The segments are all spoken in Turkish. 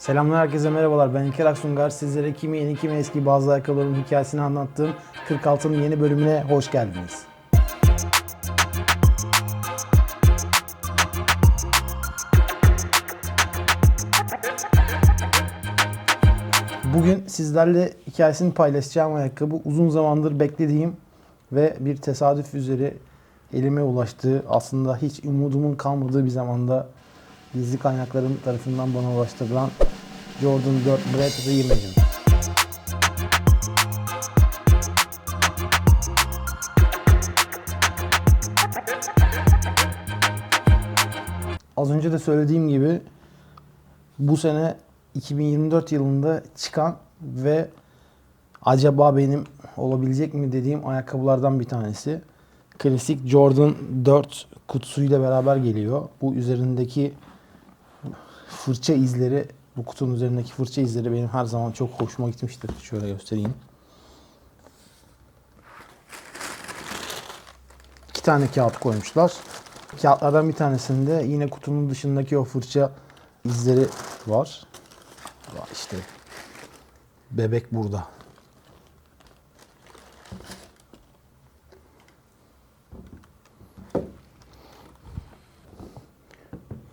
Selamlar herkese merhabalar. Ben İlker Aksungar. Sizlere kimi yeni kimi eski bazı ayakkabıların hikayesini anlattığım 46'nın yeni bölümüne hoş geldiniz. Bugün sizlerle hikayesini paylaşacağım ayakkabı uzun zamandır beklediğim ve bir tesadüf üzere elime ulaştığı aslında hiç umudumun kalmadığı bir zamanda gizli kaynaklarım tarafından bana ulaştırılan Jordan 4 Bread Reimagine'im. Az önce de söylediğim gibi bu sene 2024 yılında çıkan ve acaba benim olabilecek mi dediğim ayakkabılardan bir tanesi. Klasik Jordan 4 kutusuyla beraber geliyor. Bu üzerindeki fırça izleri, bu kutunun üzerindeki fırça izleri benim her zaman çok hoşuma gitmiştir. Şöyle göstereyim. İki tane kağıt koymuşlar. Kağıtlardan bir tanesinde yine kutunun dışındaki o fırça izleri var. İşte bebek burada.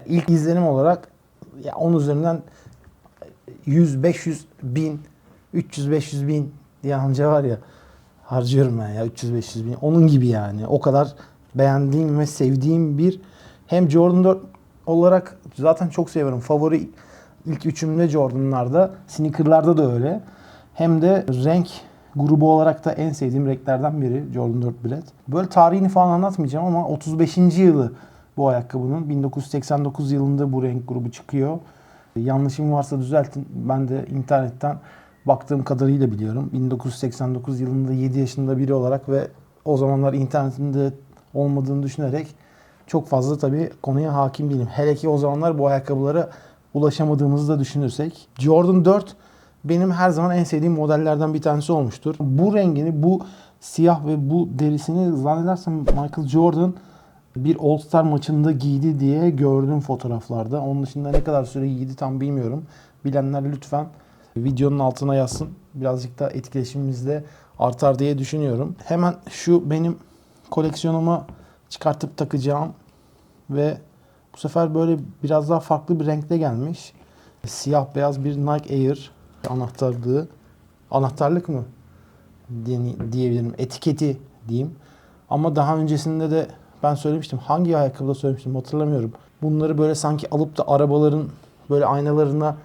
İlk izlenim olarak ya 10 üzerinden 100, 500, 1000, 300, 500 bin diye amca var ya harcıyorum ben ya 300, 500 bin. Onun gibi yani. O kadar beğendiğim ve sevdiğim bir hem Jordan 4 olarak zaten çok seviyorum. Favori ilk üçümde Jordan'larda. Sneaker'larda da öyle. Hem de renk grubu olarak da en sevdiğim renklerden biri Jordan 4 Bread. Böyle tarihini falan anlatmayacağım ama 35. yılı bu ayakkabının. 1989 yılında bu renk grubu çıkıyor. Yanlışım varsa düzeltin. Ben de internetten baktığım kadarıyla biliyorum. 1989 yılında 7 yaşında biri olarak ve o zamanlar internetin de olmadığını düşünerek çok fazla tabii konuya hakim değilim. Hele ki o zamanlar bu ayakkabılara ulaşamadığımızı da düşünürsek. Jordan 4 benim her zaman en sevdiğim modellerden bir tanesi olmuştur. Bu rengini, bu siyah ve bu derisini zannedersem Michael Jordan bir All Star maçında giydi diye gördüm fotoğraflarda. Onun dışında ne kadar süre giydi tam bilmiyorum. Bilenler lütfen videonun altına yazsın. Birazcık da etkileşimimizde artar diye düşünüyorum. Hemen şu benim koleksiyonuma çıkartıp takacağım ve bu sefer böyle biraz daha farklı bir renkte gelmiş. Siyah beyaz bir Nike Air anahtarlığı. Anahtarlık mı? diye- diyebilirim. Etiketi diyeyim. Ama daha öncesinde de ben söylemiştim. Hangi ayakkabıda söylemiştim hatırlamıyorum. Bunları böyle sanki alıp da arabaların böyle aynalarına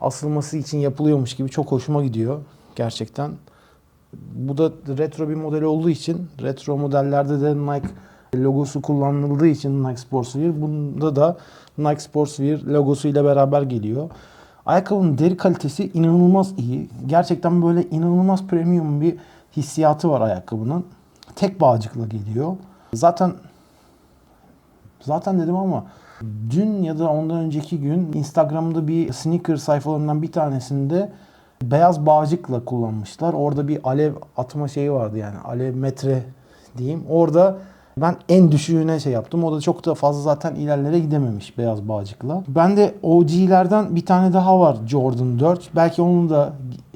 asılması için yapılıyormuş gibi çok hoşuma gidiyor gerçekten. Bu da retro bir model olduğu için retro modellerde de Nike logosu kullanıldığı için Nike Sportswear bunda da Nike Sportswear logosu ile beraber geliyor. Ayakkabının deri kalitesi inanılmaz iyi. Gerçekten böyle inanılmaz premium bir hissiyatı var ayakkabının. Tek bağcıkla geliyor. Zaten zaten dedim ama dün ya da ondan önceki gün Instagram'da bir sneaker sayfalarından bir tanesinde beyaz bağcıkla kullanmışlar. Orada bir alev atma şeyi vardı yani alev metre diyeyim. Orada ben en düşüğüne şey yaptım. O da çok da fazla zaten ilerlere gidememiş beyaz bağcıkla. Ben de OG'lerden bir tane daha var Jordan 4. Belki onu da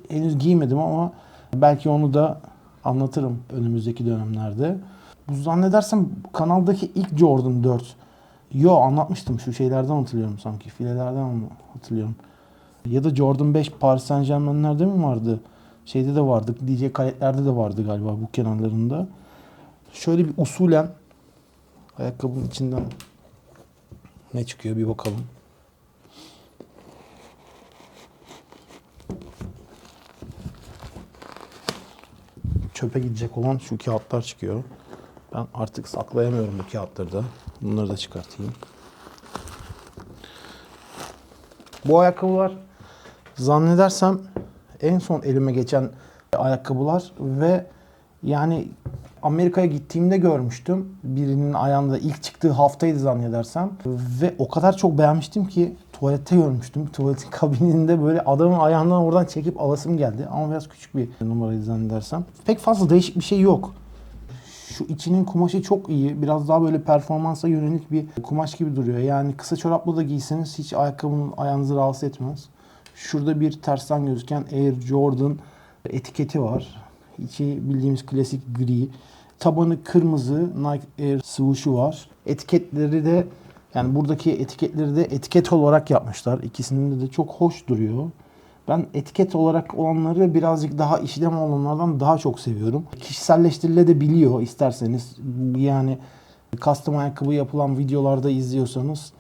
henüz giymedim ama belki onu da anlatırım önümüzdeki dönemlerde. Bu zannedersem kanaldaki ilk Jordan 4. Yo anlatmıştım şu şeylerden hatırlıyorum sanki. Filelerden hatırlıyorum. Ya da Jordan 5 Paris Saint Germain'lerde mi vardı? Şeyde de vardı. DJ Khaled'lerde de vardı galiba bu kenarlarında. Şöyle bir usulen ayakkabının içinden ne çıkıyor bir bakalım. Çöpe gidecek olan şu kağıtlar çıkıyor. Ben artık saklayamıyorum bu kağıtları da. Bunları da çıkartayım. Bu ayakkabılar zannedersem en son elime geçen ayakkabılar ve yani Amerika'ya gittiğimde görmüştüm. Birinin ayağında ilk çıktığı haftaydı zannedersem. Ve o kadar çok beğenmiştim ki tuvalette görmüştüm. Tuvaletin kabininde böyle adamın ayağından oradan çekip alasım geldi. Ama biraz küçük bir numaraydı zannedersem. Pek fazla değişik bir şey yok. Şu içinin kumaşı çok iyi. Biraz daha böyle performansa yönelik bir kumaş gibi duruyor. Yani kısa çorapla da giyseniz hiç ayakkabının ayağınızı rahatsız etmez. Şurada bir tersten gözüken Air Jordan etiketi var. İçi bildiğimiz klasik gri. Tabanı kırmızı Nike Air swooshu var. Etiketleri de yani buradaki etiketleri de etiket olarak yapmışlar. İkisinde de çok hoş duruyor. Ben etiket olarak olanları birazcık daha işlem olanlardan daha çok seviyorum. Kişiselleştirilebiliyor isterseniz. Yani custom ayakkabı yapılan videolarda izliyorsanız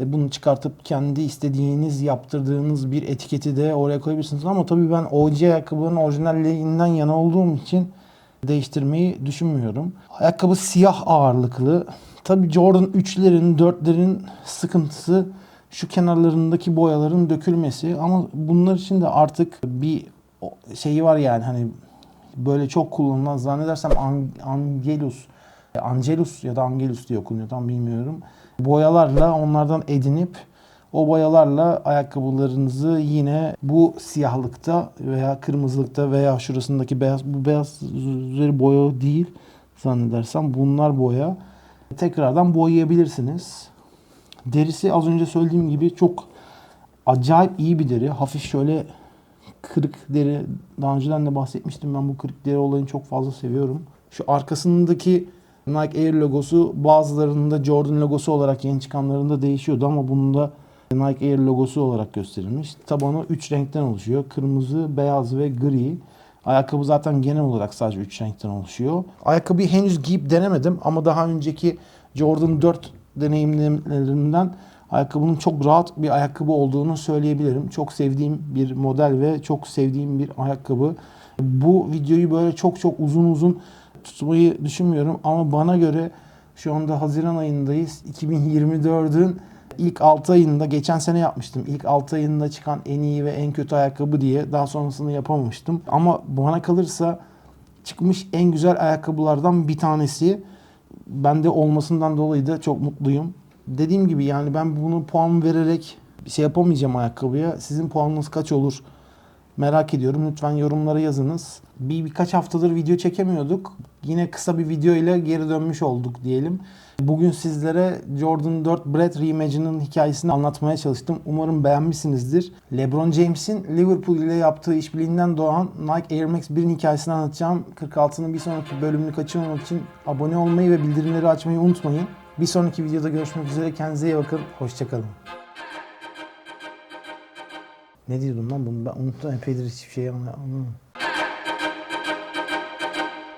e, bunu çıkartıp kendi istediğiniz yaptırdığınız bir etiketi de oraya koyabilirsiniz. Ama tabii ben OG ayakkabıların orijinalliğinden yana olduğum için değiştirmeyi düşünmüyorum. Ayakkabı siyah ağırlıklı. Tabii Jordan 3'lerin, 4'lerin sıkıntısı şu kenarlarındaki boyaların dökülmesi ama bunlar için de artık bir şeyi var yani hani böyle çok kullanılan zannedersem An- Angelus Angelus ya da Angelus diye okunuyor tam bilmiyorum. Boyalarla onlardan edinip o boyalarla ayakkabılarınızı yine bu siyahlıkta veya kırmızılıkta veya şurasındaki beyaz bu beyaz üzeri boya değil zannedersem bunlar boya tekrardan boyayabilirsiniz. Derisi az önce söylediğim gibi çok acayip iyi bir deri. Hafif şöyle kırık deri. Daha önceden de bahsetmiştim ben bu kırık deri olayını çok fazla seviyorum. Şu arkasındaki Nike Air logosu bazılarında Jordan logosu olarak yeni çıkanlarında değişiyordu ama bunda Nike Air logosu olarak gösterilmiş. Tabanı 3 renkten oluşuyor. Kırmızı, beyaz ve gri. Ayakkabı zaten genel olarak sadece 3 renkten oluşuyor. Ayakkabıyı henüz giyip denemedim ama daha önceki Jordan 4 deneyimlerimden ayakkabının çok rahat bir ayakkabı olduğunu söyleyebilirim. Çok sevdiğim bir model ve çok sevdiğim bir ayakkabı. Bu videoyu böyle çok çok uzun uzun tutmayı düşünmüyorum ama bana göre şu anda Haziran ayındayız. 2024'ün ilk 6 ayında geçen sene yapmıştım. İlk 6 ayında çıkan en iyi ve en kötü ayakkabı diye. Daha sonrasını yapamamıştım. Ama bana kalırsa çıkmış en güzel ayakkabılardan bir tanesi. Bende olmasından dolayı da çok mutluyum. Dediğim gibi yani ben bunu puan vererek bir şey yapamayacağım ayakkabıya. Sizin puanınız kaç olur? Merak ediyorum. Lütfen yorumlara yazınız. Bir birkaç haftadır video çekemiyorduk. Yine kısa bir video ile geri dönmüş olduk diyelim. Bugün sizlere Jordan 4 Brett Reimagine'ın hikayesini anlatmaya çalıştım. Umarım beğenmişsinizdir. LeBron James'in Liverpool ile yaptığı işbirliğinden doğan Nike Air Max 1'in hikayesini anlatacağım. 46'nın bir sonraki bölümünü kaçırmamak için abone olmayı ve bildirimleri açmayı unutmayın. Bir sonraki videoda görüşmek üzere. Kendinize iyi bakın. Hoşçakalın. Ne diyordum lan bunu ben unuttum epeydir hiçbir şey anlamadım.